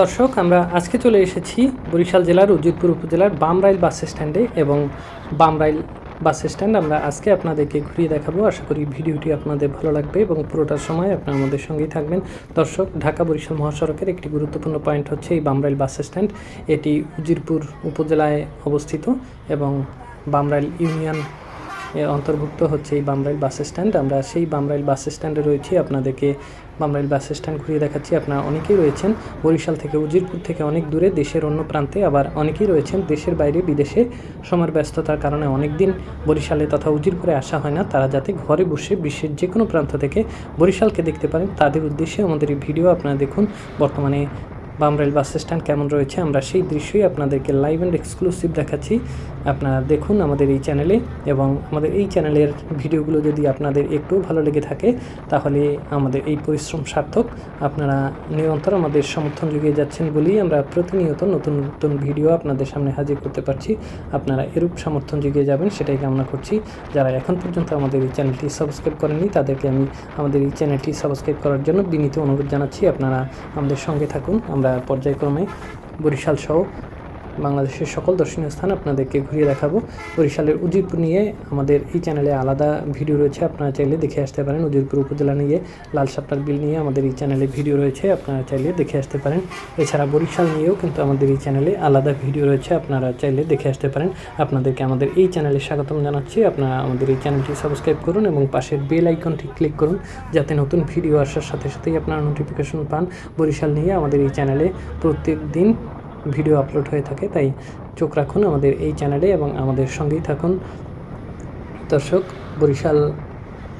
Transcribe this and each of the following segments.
দর্শক, আমরা আজকে চলে এসেছি বরিশাল জেলার উজিরপুর উপজেলার বামরাইল বাস স্ট্যান্ডে এবং বামরাইল বাস স্ট্যান্ড আমরা আজকে আপনাদেরকে ঘুরিয়ে দেখাবো। আশা করি ভিডিওটি আপনাদের ভালো লাগবে এবং পুরোটার সময় আপনারা আমাদের সঙ্গেই থাকবেন। দর্শক, ঢাকা বরিশাল মহাসড়কের একটি গুরুত্বপূর্ণ পয়েন্ট হচ্ছে এই বামরাইল বাস স্ট্যান্ড। এটি উজিরপুর উপজেলায় অবস্থিত এবং বামরাইল ইউনিয়ন অন্তর্ভুক্ত হচ্ছে এই বামরাইল বাস স্ট্যান্ড। আমরা সেই বামরাইল বাস স্ট্যান্ডে রয়েছি। আপনাদেরকে বামরাইল বাস স্ট্যান্ড ঘুরিয়ে দেখাচ্ছি। আপনারা অনেকেই রয়েছেন বরিশাল থেকে, উজিরপুর থেকে অনেক দূরে, দেশের অন্য প্রান্তে। আবার অনেকেই রয়েছেন দেশের বাইরে, বিদেশে। সময়ের ব্যস্ততার কারণে অনেক দিন বরিশালে তথা উজিরপুরে আসা হয় না। তারা যাতে ঘরে বসে বিশ্বের যে কোনো প্রান্ত থেকে বরিশালকে দেখতে পারেন, তাদের উদ্দেশ্যে আমাদের এই ভিডিও আপনারা দেখুন। বর্তমানে বামরাইল বাস স্ট্যান্ড কেমন রয়েছে? আমরা সেই দৃশ্যই আপনাদেরকে লাইভ অ্যান্ড এক্সক্লুসিভ দেখাচ্ছি। আপনারা দেখুন আমাদের এই চ্যানেলে এবং আমাদের এই চ্যানেলের ভিডিওগুলো যদি আপনাদের একটু ভালো লেগে থাকে, তাহলে আমাদের এই পরিশ্রম সার্থক। আপনারা নিরন্তর আমাদের সমর্থন জুগিয়ে যাচ্ছেন বলেই আমরা প্রতিনিয়ত নতুন নতুন ভিডিও আপনাদের সামনে হাজির করতে পারছি। আপনারা এরূপ সমর্থন জুগিয়ে যাবেন, সেটাই কামনা করছি। যারা এখন পর্যন্ত আমাদের এই চ্যানেলটি সাবস্ক্রাইব করেননি, তাদেরকে আমি আমাদের এই চ্যানেলটি সাবস্ক্রাইব করার জন্য বিনীত অনুরোধ জানাচ্ছি। আপনারা আমাদের সঙ্গে থাকুন। আমরা পর্যায়ক্রমে বরিশাল সহ বাংলাদেশের সকল দর্শনীয় স্থান আপনাদেরকে ঘুরিয়ে দেখাবো। বরিশালের উজিরপুর নিয়ে আমাদের এই চ্যানেলে আলাদা ভিডিও রয়েছে, আপনারা চাইলে দেখে আসতে পারেন। উজিরপুর উপজেলা নিয়ে, লাল সাপটার বিল নিয়ে আমাদের এই চ্যানেলে ভিডিও রয়েছে, আপনারা চাইলে দেখে আসতে পারেন। এছাড়া বরিশাল নিয়েও কিন্তু আমাদের এই চ্যানেলে আলাদা ভিডিও রয়েছে, আপনারা চাইলে দেখে আসতে পারেন। আপনাদেরকে আমাদের এই চ্যানেলে স্বাগতম জানাচ্ছি। আপনারা আমাদের এই চ্যানেলটি সাবস্ক্রাইব করুন এবং পাশের বেল আইকনটি ক্লিক করুন, যাতে নতুন ভিডিও আসার সাথে সাথেই আপনারা নোটিফিকেশন পান। বরিশাল নিয়ে আমাদের এই চ্যানেলে প্রত্যেক দিন ভিডিও আপলোড হয়ে থাকে, তাই চোখ রাখুন আমাদের এই চ্যানেলে এবং আমাদের সঙ্গেই থাকুন। দর্শক, বরিশাল,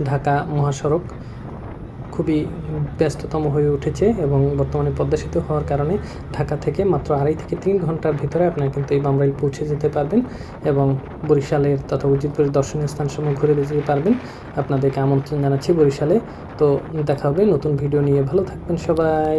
ঢাকা মহাসড়ক খুবই ব্যস্ততম হয়ে উঠেছে এবং বর্তমানে পদ্মা সেতু হওয়ার কারণে ঢাকা থেকে মাত্র আড়াই থেকে তিন ঘণ্টার ভিতরে আপনারা কিন্তু এই বামরাইল পৌঁছে যেতে পারবেন এবং বরিশালের তথা উজিরপুরের দর্শনীয় স্থানসমূহ ঘুরে যেতে পারবেন। আপনাদেরকে আমন্ত্রণ জানাচ্ছি বরিশালে। তো দেখা হবে নতুন ভিডিও নিয়ে। ভালো থাকবেন সবাই।